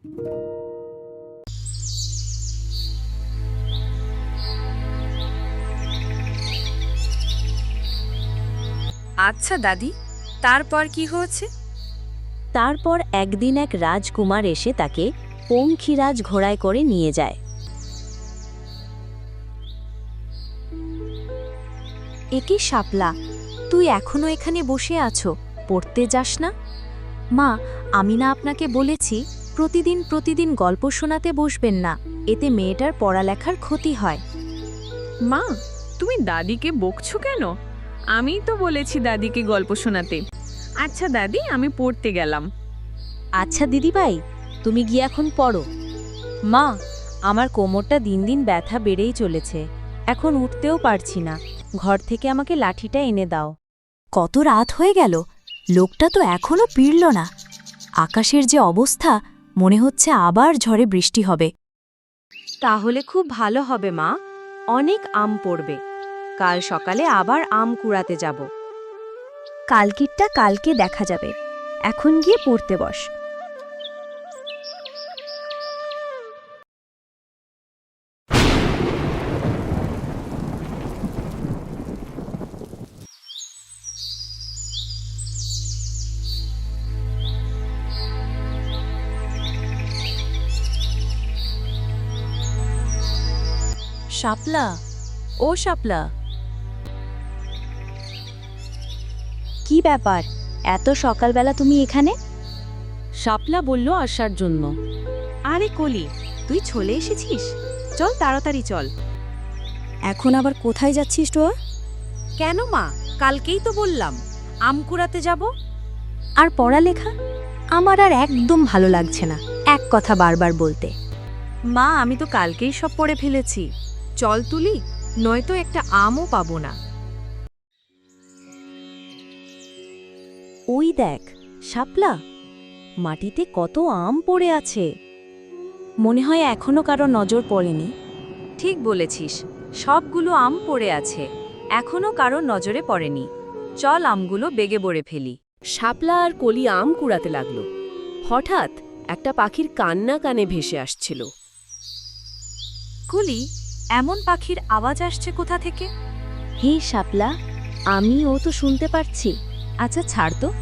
আচ্ছা দাদি তারপর কি হয়েছে? তারপর একদিন এক রাজকুমার এসে তাকে পঙ্খিরাজ ঘোড়ায় করে নিয়ে যায়। একে শাপলা তুই এখনও এখানে বসে আছো পড়তে যাস না? মা আমি না আপনাকে বলেছি প্রতিদিন প্রতিদিন গল্প শোনাতে বসবেন না। এতে মেয়েটার পড়ালেখার ক্ষতি হয়। মা তুমি দাদিকে বকছো কেন? আমি তো বলেছি দাদিকে গল্প শোনাতে। আচ্ছা দাদি আমি পড়তে গেলাম। আচ্ছা দিদিভাই তুমি গিয়ে এখন পড়ো। মা আমার কোমরটা দিন দিন ব্যথা বেড়েই চলেছে। এখন উঠতেও পারছি না। ঘর থেকে আমাকে লাঠিটা এনে দাও। কত রাত হয়ে গেল লোকটা তো এখনও পিরল না। আকাশের যে অবস্থা মনে হচ্ছে আবার ঝড়ে বৃষ্টি হবে। তাহলে খুব ভালো হবে মা। অনেক আম পড়বে। কাল সকালে আবার আম কুড়াতে যাব। কালকিটটা কালকে দেখা যাবে। এখন গিয়ে পড়তে বস। শাপলা? ও শাপলা। কি ব্যাপার? এত সকালবেলা তুমি এখানে? শাপলা বলল আসার জন্য। আরে কলি তুই চলে এসেছিস? চল তাড়াতাড়ি চল। এখন আবার কোথায় যাচ্ছিস তো কেন মা? কালকেই তো বললাম। আম কুড়াতে যাব। আর পড়ালেখা? আমার আর একদম ভালো লাগছে না। এক কথা বারবার বলতে। মা আমি তো কালকেই সব পড়ে ফেলেছি। চল তুলি নয়তো একটা আমও পাবো না। ওই দেখ শাপলা মাটিতে কত আম পড়ে আছে। মনে হয় এখনও কারও নজর পড়েনি। ঠিক বলেছিস সবগুলো আম পড়ে আছে এখনও কারও নজরে পড়েনি। চল আমগুলো বেগে বড়ে ফেলি। শাপলা আর কলি আম কুড়াতে লাগল। হঠাৎ একটা পাখির কান্না কানে ভেসে আসছিল। কুলি এমন পাখির আওয়াজ আসছে কোথা থেকে? হে শাপলা আমিও তো শুনতে পারছি। আচ্ছা ছাড় তো।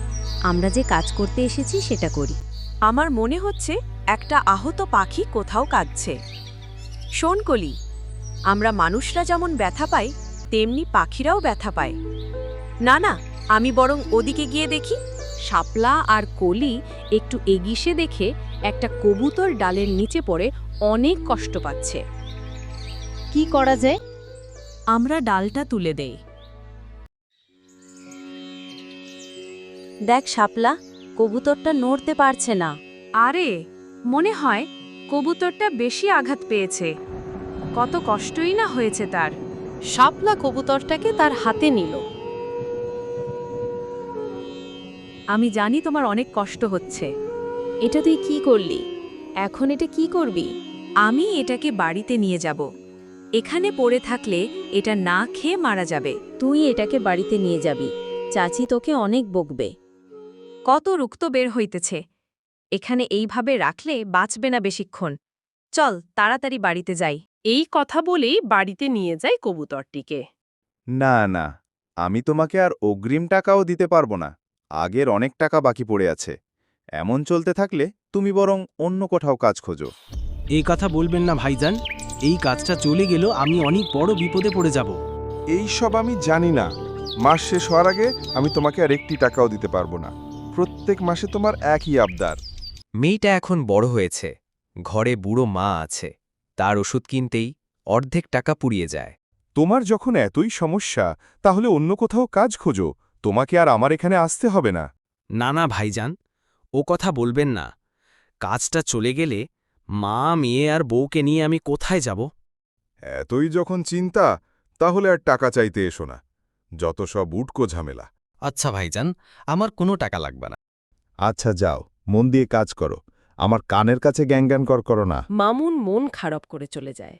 আমরা যে কাজ করতে এসেছি সেটা করি। আমার মনে হচ্ছে একটা আহত পাখি কোথাও কাঁদছে। শোন কলি আমরা মানুষরা যেমন ব্যথা পাই তেমনি পাখিরাও ব্যথা পায়। না না আমি বরং ওদিকে গিয়ে দেখি শাপলা আর কলি একটু এগিসে দেখে একটা কবুতর ডালের নিচে পড়ে অনেক কষ্ট পাচ্ছে। কি করা যায়? আমরা ডালটা তুলে দেই। দেখ শাপলা কবুতরটা নড়তে পারছে না। আরে মনে হয় কবুতরটা বেশি আঘাত পেয়েছে। কত কষ্টই না হয়েছে তার। শাপলা কবুতরটাকে তার হাতে নিল। আমি জানি তোমার অনেক কষ্ট হচ্ছে। এটা তুই কি করলি? এখন এটা কি করবি? আমি এটাকে বাড়িতে নিয়ে যাব। এখানে পড়ে থাকলে এটা না খেয়ে মারা যাবে। তুই এটাকে বাড়িতে নিয়ে যাবি। চাচি তোকে অনেক বকবে। কত রুক্ত বের হইতেছে। এখানে এইভাবে রাখলে বাঁচবে না বেশিক্ষণ। চল তাড়াতাড়ি বাড়িতে যাই। এই কথা বলেই বাড়িতে নিয়ে যায় কবুতরটিকে। না না আমি তোমাকে আর অগ্রিম টাকাও দিতে পারব না। আগের অনেক টাকা বাকি পড়ে আছে। এমন চলতে থাকলে তুমি বরং অন্য কোথাও কাজ খোঁজো। এই কথা বলবেন না ভাইজান। এই কাজটা চলে গেল আমি অনেক বড় বিপদে পড়ে যাব। এই সব আমি জানি না। মাস শেষ হওয়ার আগে আমি তোমাকে আর একটি টাকাও দিতে পারব না। প্রত্যেক মাসে তোমার একই আবদার। মেয়েটা এখন বড় হয়েছে। ঘরে বুড়ো মা আছে। তার ওষুধ কিনতেই অর্ধেক টাকা পুড়িয়ে যায়। তোমার যখন এতই সমস্যা তাহলে অন্য কোথাও কাজ খোঁজো। তোমাকে আর আমার এখানে আসতে হবে না। না না ভাইজান ও কথা বলবেন না। কাজটা চলে গেলে মা মেয়ে আর বউকে নিয়ে আমি কোথায় যাব? এতই যখন চিন্তা তাহলে আর টাকা চাইতে এসো না। যত সব উটকো ঝামেলা। আচ্ছা ভাইজান আমার কোনো টাকা লাগবে না। আচ্ছা যাও মন দিয়ে কাজ করো। আমার কানের কাছে গ্যাং কর করো না। মামুন মন খারাপ করে চলে যায়।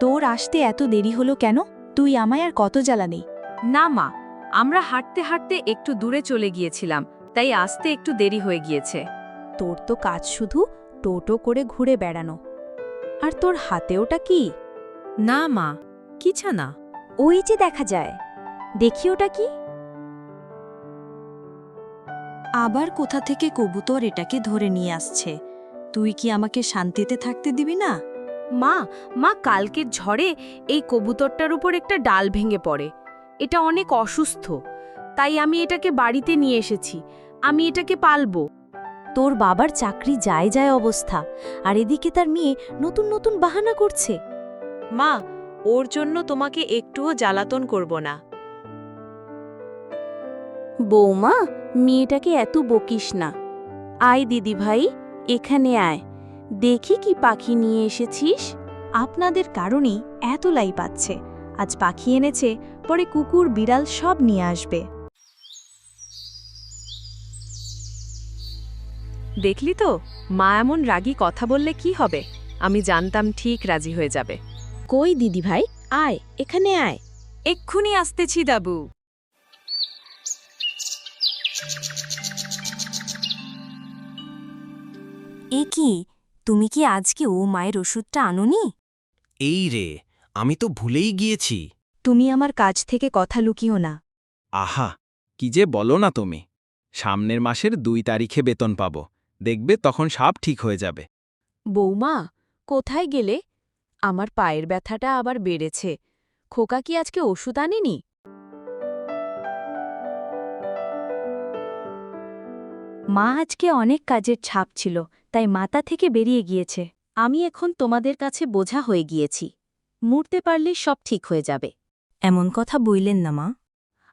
তোর আসতে এত দেরি হলো কেন? তুই আমায় আর কত জ্বালানি না মা আমরা হাঁটতে হাঁটতে একটু দূরে চলে গিয়েছিলাম। তাই আসতে একটু দেরি হয়ে গিয়েছে। তোর তো কাজ শুধু টোটো করে ঘুরে বেড়ানো। আর তোর হাতে ওটা কি? না মা কিছা না। ওই যে দেখা যায়। দেখি ওটা কি? আবার কোথা থেকে কবুতর এটাকে ধরে নিয়ে আসছে? তুই কি আমাকে শান্তিতে থাকতে দিবি না? মা মা কালকের ঝড়ে এই কবুতরটার উপর একটা ডাল ভেঙে পড়ে। এটা অনেক অসুস্থ। তাই আমি এটাকে বাড়িতে নিয়ে এসেছি। আমি এটাকে পালবো। তোর বাবার চাকরি যায় যায় অবস্থা, আর এদিকে তার মেয়ে নতুন নতুন বাহানা করছে। মা, ওর জন্য তোমাকে একটুও জ্বালাতন করব না। বৌমা, মেয়েটাকে এত বকিস না। আয় দিদি ভাই, এখানে আয়। দেখি কি পাখি নিয়ে এসেছিস। আপনাদের কারণেই এত লাই পাচ্ছে। আজ পাখি এনেছে, পরে কুকুর, বিড়াল সব নিয়ে আসবে। দেখলি তো? মা এমন রাগী কথা বললে কি হবে? আমি জানতাম ঠিক রাজি হয়ে যাবে। কই দিদি ভাই? আয় এখানে আয়। এক্ষুনি আসতেছি দাবু। এ কি? তুমি কি আজকে ও মায়ের ওষুধটা আনোনি? এই রে আমি তো ভুলেই গিয়েছি। তুমি আমার কাজ থেকে কথা লুকিও না। আহা কি যে বলো না তুমি। সামনের মাসের দুই তারিখে বেতন পাব। দেখবে তখন সব ঠিক হয়ে যাবে। বৌমা কোথায় গেলে? আমার পায়ের ব্যথাটা আবার বেড়েছে। খোকা কি আজকে ওষুধ আনেনি? মা আজকে অনেক কাজের ছাপ ছিল তাই মাথা থেকে বেরিয়ে গিয়েছে। আমি এখন তোমাদের কাছে বোঝা হয়ে গিয়েছি। মুড়তে পারলে সব ঠিক হয়ে যাবে। এমন কথা বইলেন না মা।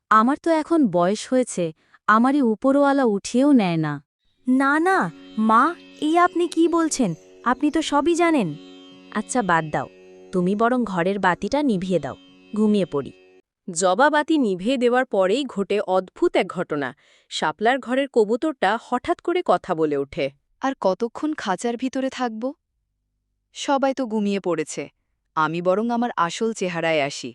আমার তো এখন বয়স হয়েছে আমারই উপরওয়ালা উঠিয়েও নেয় না। না না, মা, এই আপনি কি বলছেন? আপনি তো সবই জানেন। আচ্ছা বাদ দাও। তুমি বরং ঘরের বাতিটা নিভিয়ে দাও। ঘুমিয়ে পড়ি। জবাবাতি নিভে দেওয়ার পরেই ঘটে অদ্ভুত এক ঘটনা। শাপলার ঘরের কবুতরটা হঠাৎ করে কথা বলে ওঠে। আর কতক্ষণ খাঁচার ভিতরে থাকব? সবাই তো ঘুমিয়ে পড়েছে। আমি বরং আমার আসল চেহারায় আসি।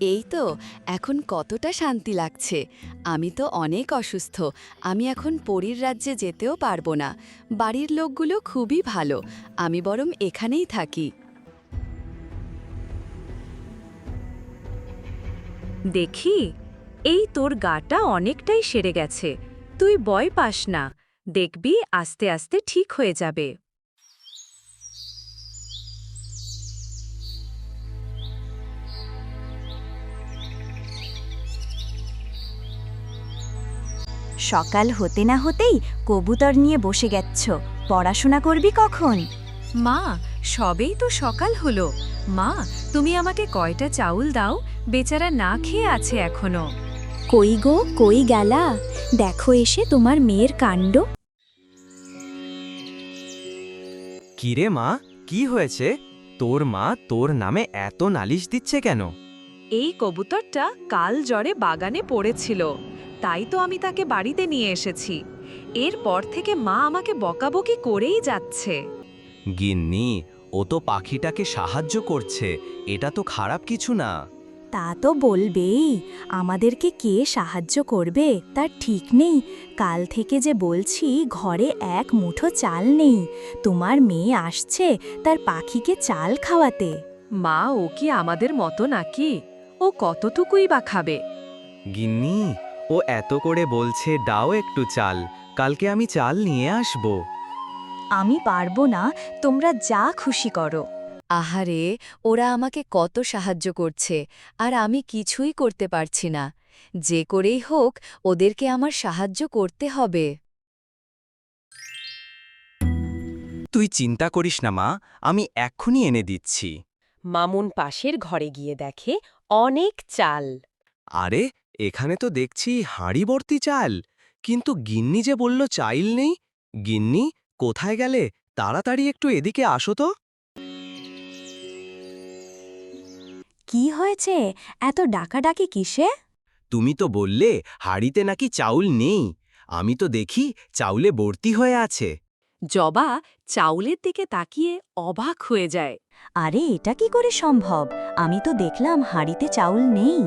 এই তো, এখন কতটা শান্তি লাগছে। আমি তো অনেক অসুস্থ, আমি এখন পরীর রাজ্যে যেতেও পারব না। বাড়ির লোকগুলো খুবই ভালো, আমি বরং এখানেই থাকি। দেখি, এই তোর গাটা অনেকটাই সেরে গেছে, তুই বয় পাস না, দেখবি আস্তে আস্তে ঠিক হয়ে যাবে। সকাল হতে না হতেই কবুতর নিয়ে বসে গেছ পড়াশোনা করবি কখন? মা সবেই তো সকাল হলো। মা তুমি আমাকে কয়টা চাউল দাও? বেচারা না খেয়ে আছে এখনও। কই গো কই গেলা? দেখো এসে তোমার মেয়ের কাণ্ড। কিরে মা কি হয়েছে? তোর মা তোর নামে এত নালিশ দিচ্ছে কেন? এই কবুতরটা কাল জ্বরে বাগানে পড়েছিল। তাই তো আমি তাকে বাড়িতে নিয়ে এসেছি। এরপর থেকে মা আমাকে বকাবকি করেই যাচ্ছে। গিন্নি ও তো পাখিটাকে সাহায্য করছে। এটা তো খারাপ কিছু না। তা তো বলবেই। আমাদেরকে কে সাহায্য করবে তার ঠিক নেই। কাল থেকে যে বলছি ঘরে এক মুঠো চাল নেই। তোমার মেয়ে আসছে তার পাখিকে চাল খাওয়াতে। মা ও কি আমাদের মতো নাকি? ও কতটুকুই বা খাবে? গিন্নি ও এত করে বলছে দাও একটু চাল কালকে আমি চাল নিয়ে আসব। আমি পারব না তোমরা যা খুশি করো। আহারে ওরা আমাকে কত সাহায্য করছে আর আমি কিছুই করতে পারছি না। যে করেই হোক ওদেরকে আমার সাহায্য করতে হবে। তুই চিন্তা করিস না মা আমি এক্ষুনি এনে দিচ্ছি। মামুন পাশের ঘরে গিয়ে দেখে অনেক চাল। আরে এখানে তো দেখছি হাঁড়ি ভর্তি চাল। কিন্তু গিন্নি যে বলল চাইল নেই গিন্নি কোথায় গেলে? তাড়াতাড়ি একটু এদিকে আসো তো। কি হয়েছে? এত ডাকাডাকি কিসে? তুমি তো বললে হাড়িতে নাকি চাউল নেই। আমি তো দেখি চাউলে ভর্তি হয়ে আছে। জবা চাউলের দিকে তাকিয়ে অবাক হয়ে যায়। আরে এটা কি করে সম্ভব? আমি তো দেখলাম হাঁড়িতে চাউল নেই।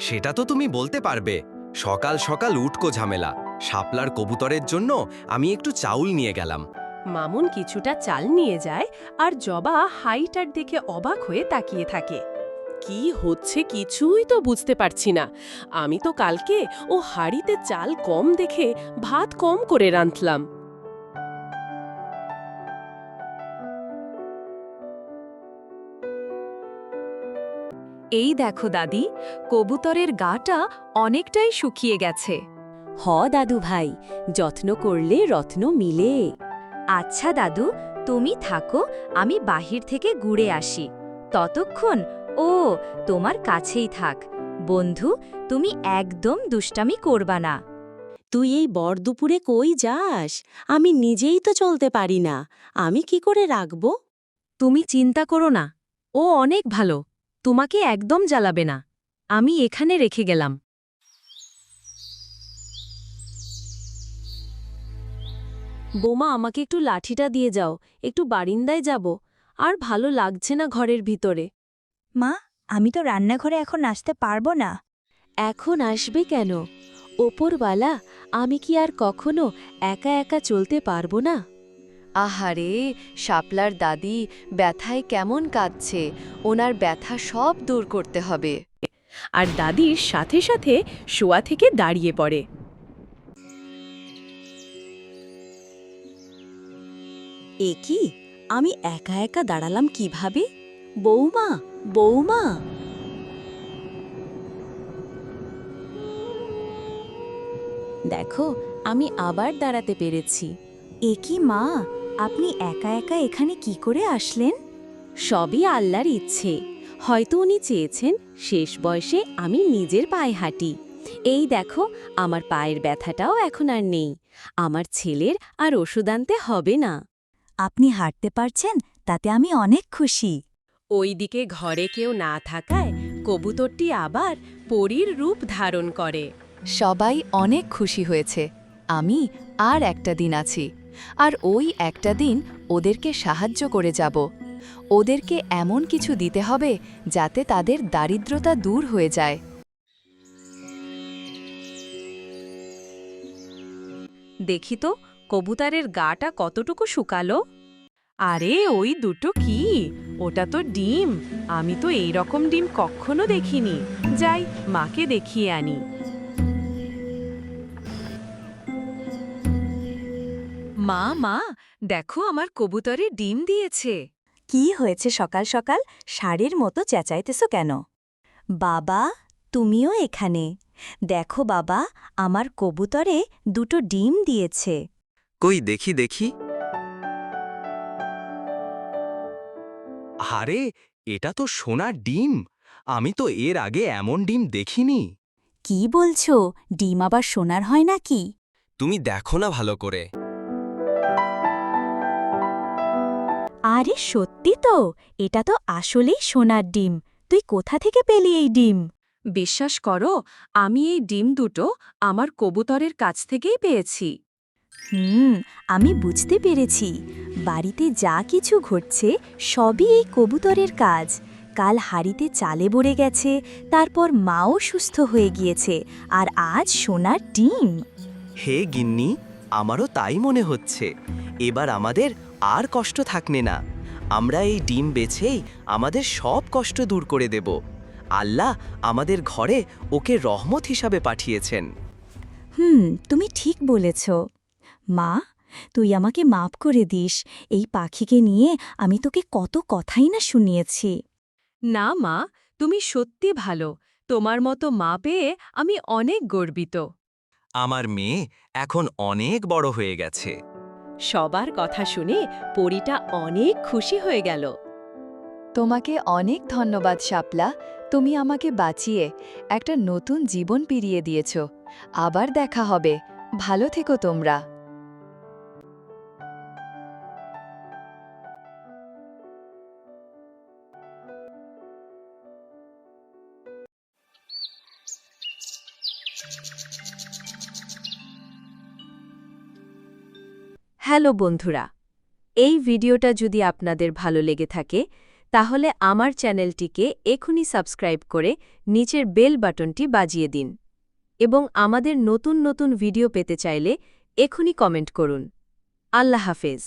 সেটা তো তুমি বলতে পারবে। সকাল সকাল উটকো ঝামেলা। শাপলার কবুতরের জন্য আমি একটু চাউল নিয়ে গেলাম। মামুন কিছুটা চাল নিয়ে যায় আর জবা হাইটার দেখে অবাক হয়ে তাকিয়ে থাকে। কি হচ্ছে কিছুই তো বুঝতে পারছি না। আমি তো কালকে ও হাড়িতে চাল কম দেখে ভাত কম করে রাঁধলাম। এই দেখো দাদি কবুতরের গাটা অনেকটাই শুকিয়ে গেছে। হ দাদু ভাই যত্ন করলে রত্ন মিলে। আচ্ছা দাদু তুমি থাকো আমি বাহির থেকে ঘুরে আসি। ততক্ষণ ও তোমার কাছেই থাক। বন্ধু তুমি একদম দুষ্টামি করবা না। তুই এই বর দুপুরে কই যাস? আমি নিজেই তো চলতে পারি না। আমি কি করে রাখব? তুমি চিন্তা করো না। ও অনেক ভালো। তোমাকে একদম জ্বালাবে না। আমি এখানে রেখে গেলাম। বোমা আমাকে একটু লাঠিটা দিয়ে যাও। একটু বারিন্দায় যাব। আর ভালো লাগছে না ঘরের ভিতরে। মা আমি তো রান্নাঘরে এখন আসতে পারব না। এখন আসবে কেন? ওপরওয়ালা আমি কি আর কখনো একা একা চলতে পারব না? আহারে, শাপলার দাদি ব্যথায় কেমন কাঁদছে, ওনার ব্যথা সব দূর করতে হবে। আর দাদির সাথে সাথে শোয়া থেকে দাঁড়িয়ে পড়ে। এ কি? আমি একা একা দাঁড়ালাম কীভাবে? বৌমা বৌমা! দেখো, আমি আবার দাঁড়াতে পেরেছি। এ কি মা? আপনি একা একা এখানে কি করে আসলেন? সবই আল্লাহর ইচ্ছে। হয়তো উনি চেয়েছেন শেষ বয়সে আমি নিজের পায়ে হাঁটি। এই দেখো আমার পায়ের ব্যথাটাও এখন আর নেই। আমার ছেলের আর ওষুধ আনতে হবে না। আপনি হাঁটতে পারছেন তাতে আমি অনেক খুশি। ওইদিকে ঘরে কেউ না থাকায় কবুতরটি আবার পরীর রূপ ধারণ করে। সবাই অনেক খুশি হয়েছে। আমি আর একটা দিন আছি। আর ওই একটা দিন ওদেরকে সাহায্য করে যাব। ওদেরকে এমন কিছু দিতে হবে যাতে তাদের দারিদ্রতা দূর হয়ে যায়। দেখি তো, কবুতরের গাটা কতটুকু শুকালো? আরে, ওই দুটো কি? ওটা তো ডিম। আমি তো এই রকম ডিম কখনো দেখিনি। যাই, মাকে দেখিয়ে আনি। মা মা দেখো আমার কবুতরে ডিম দিয়েছে। কি হয়েছে সকাল সকাল? শাড়ির মতো চেঁচাইতেছ কেন? বাবা তুমিও এখানে। দেখো বাবা আমার কবুতরে দুটো ডিম দিয়েছে। কই দেখি দেখি। আরে এটা তো সোনার ডিম। আমি তো এর আগে এমন ডিম দেখিনি। কি বলছো? ডিম আবার সোনার হয় নাকি? তুমি দেখো না ভালো করে। আরে সত্যি তো এটা তো আসলেই সোনার ডিম। তুই কোথা থেকে পেলি এই ডিম? বিশ্বাস করো আমি এই ডিম দুটো আমার কবুতরের কাছ থেকেই পেয়েছি। হুম আমি বুঝতে পেরেছি। বাড়িতে যা কিছু ঘটছে সবই এই কবুতরের কাজ। কাল হাড়িতে চালে ভরে গেছে তারপর মাও সুস্থ হয়ে গিয়েছে আর আজ সোনার ডিম। হে গিন্নি আমারও তাই মনে হচ্ছে। এবার আমাদের আর কষ্ট থাকনে না। আমরা এই ডিম বেছেই আমাদের সব কষ্ট দূর করে দেব। আল্লাহ আমাদের ঘরে ওকে রহমত হিসাবে পাঠিয়েছেন। হুম তুমি ঠিক বলেছ। মা তুই আমাকে মাপ করে দিস। এই পাখিকে নিয়ে আমি তোকে কত কথাই না শুনিয়েছি। না মা তুমি সত্যি ভালো। তোমার মতো মা পেয়ে আমি অনেক গর্বিত। আমার মেয়ে এখন অনেক বড় হয়ে গেছে। সবার কথা শুনে পরীটা অনেক খুশি হয়ে গেল। তোমাকে অনেক ধন্যবাদ শাপলা, তুমি আমাকে বাঁচিয়ে একটা নতুন জীবন পিরিয়ে দিয়েছ। আবার দেখা হবে। ভালো থেকো তোমরা। হ্যালো বন্ধুরা, এই ভিডিওটা যদি আপনাদের ভালো লেগে থাকে, তাহলে আমার চ্যানেলটিকে এখনই সাবস্ক্রাইব করে নিচের বেল বাটনটি বাজিয়ে দিন এবং আমাদের নতুন নতুন ভিডিও পেতে চাইলে এখনই কমেন্ট করুন। আল্লাহ হাফেজ।